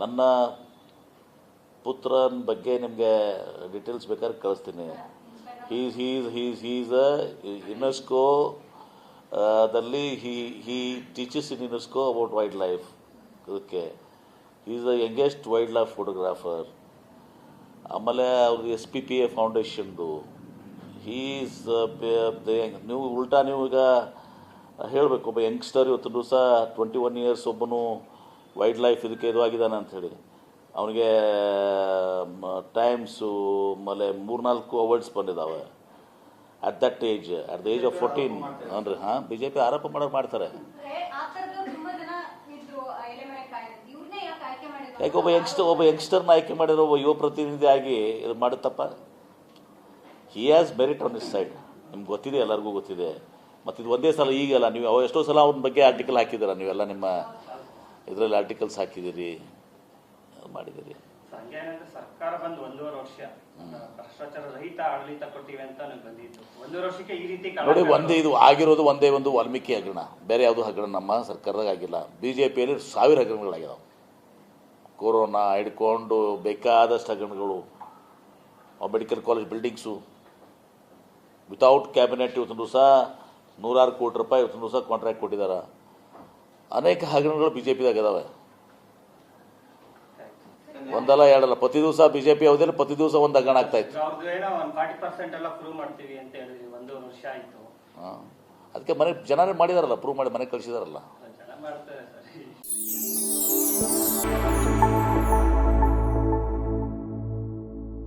ನನ್ನ ಪುತ್ರನ ಬಗ್ಗೆ ನಿಮಗೆ ಡೀಟೇಲ್ಸ್ ಬೇಕಾದ್ರೆ ಕಳಿಸ್ತೀನಿ. He's he's he's he's UNESCO ದಲ್ಲಿ he he teaches in UNESCO about wildlife ಇದಕ್ಕೆ is the youngest wildlife photographer ಆಮೇಲೆ ಅವ್ರಿಗೆ ಎಸ್ ಪಿ ಪಿ ಎ ಫೌಂಡೇಶನ್ದು ಹೀಸ್ ನೀವು ಉಲ್ಟಾ ನೀವು ಈಗ ಹೇಳಬೇಕು, ಒಬ್ಬ ಯಂಗ್ಸ್ಟರ್ ಇವತ್ತು ದಿವಸ ಟ್ವೆಂಟಿ ಒನ್ ಇಯರ್ಸ್ ಒಬ್ಬನು ವೈಲ್ಡ್ ಲೈಫ್ ಇದಕ್ಕೆ ಇದು ಆಗಿದ್ದಾನೆ ಅಂತ ಹೇಳಿ. ಅವನಿಗೆ ಟೈಮ್ಸು ಆಮೇಲೆ ಮೂರ್ನಾಲ್ಕು ಅವಾರ್ಡ್ಸ್ ಬಂದಿದ್ದಾವೆ. At that age at the age of fourteen ಅಂದ್ರೆ ಹಾಂ ಬಿ ಜೆ ಪಿ ಆರೋಪ ಮಾಡೋರು ಮಾಡ್ತಾರೆ. ಯಾಕೆ ಒಬ್ಬ ಯಂಗ್ಸ್ಟರ್ ಒಬ್ಬ ಯಂಗ್ಸ್ಟರ್ನ ಆಯ್ಕೆ ಮಾಡಿರೋ ಒಬ್ಬ ಯುವ ಪ್ರತಿನಿಧಿ ಆಗಿ ಇದು ಮಾಡುತ್ತಪ್ಪ? He has merit on this side ನಿಮ್ಗೆ ಗೊತ್ತಿದೆ ಎಲ್ಲರಿಗೂ ಗೊತ್ತಿದೆ. ಮತ್ತು ಇದು ಒಂದೇ ಸಲ ಈಗಲ್ಲ ನೀವು ಎಷ್ಟೋ ಸಲ ಅವ್ನ ಬಗ್ಗೆ ಆರ್ಟಿಕಲ್ ಹಾಕಿದ್ದೀರ ನೀವೆಲ್ಲ ನಿಮ್ಮ ಇದರಲ್ಲಿ ಆರ್ಟಿಕಲ್ಸ್ ಹಾಕಿದ್ದೀರಿ ಮಾಡಿದಿರಿ ಮಾಡಿದ್ದೀರಿ ಸರ್ಕಾರ ಬಂದು ಒಂದೂವರೆ ವರ್ಷ ಭ್ರಷ್ಟಾಚಾರ ರಹಿತ ಆಡಳಿತ ಕೊಟ್ಟಿವೆ ಅಂತ ಬಂದಿತ್ತು. ಒಂದೂವರೆ ವರ್ಷಕ್ಕೆ ಈ ರೀತಿ ನೋಡಿ ಒಂದೇ ಇದು ಆಗಿರೋದು ಒಂದೇ ಒಂದು ವಾಲ್ಮೀಕಿ ಹಗರಣ. ಬೇರೆ ಯಾವುದು ಹಗರಣ ನಮ್ಮ ಸರ್ಕಾರದಾಗ ಆಗಿಲ್ಲ. ಬಿ ಜೆ ಪಿಯಲ್ಲಿ ಸಾವಿರ ಹಗರಣಗಳಾಗಿದಾವೆ ಕೊರೋನಾ ಹಿಡ್ಕೊಂಡು ಬೇಕಾದಷ್ಟು ಹಗರಣಗಳು. Medical college buildings. Without cabinet ಇವತ್ತು ದಿವಸ ನೂರಾರು ಕೋಟಿ ರೂಪಾಯಿ ಇವತ್ತು ದಿವಸ ಕಾಂಟ್ರಾಕ್ಟ್ ಕೊಟ್ಟಿದ್ದಾರೆ ಅನೇಕ ಹಗರಣಗಳು ಬಿ ಜೆ ಒಂದಲ್ಲ ಎರಡಲ್ಲ ಪ್ರತಿ ದಿವಸ ಬಿಜೆಪಿ ಯಾವುದಿಲ್ಲ ಪ್ರತಿ ದಿವಸ ಒಂದು ಹಗರಣ ಆಗ್ತಾ ಇತ್ತು. ಅದಕ್ಕೆ ಮನೆ ಜನರೇ ಮಾಡಿದಾರಲ್ಲ ಪ್ರೂವ್ ಮಾಡಿ ಮನೆ ಕಳಿಸಿದಾರಲ್ಲ.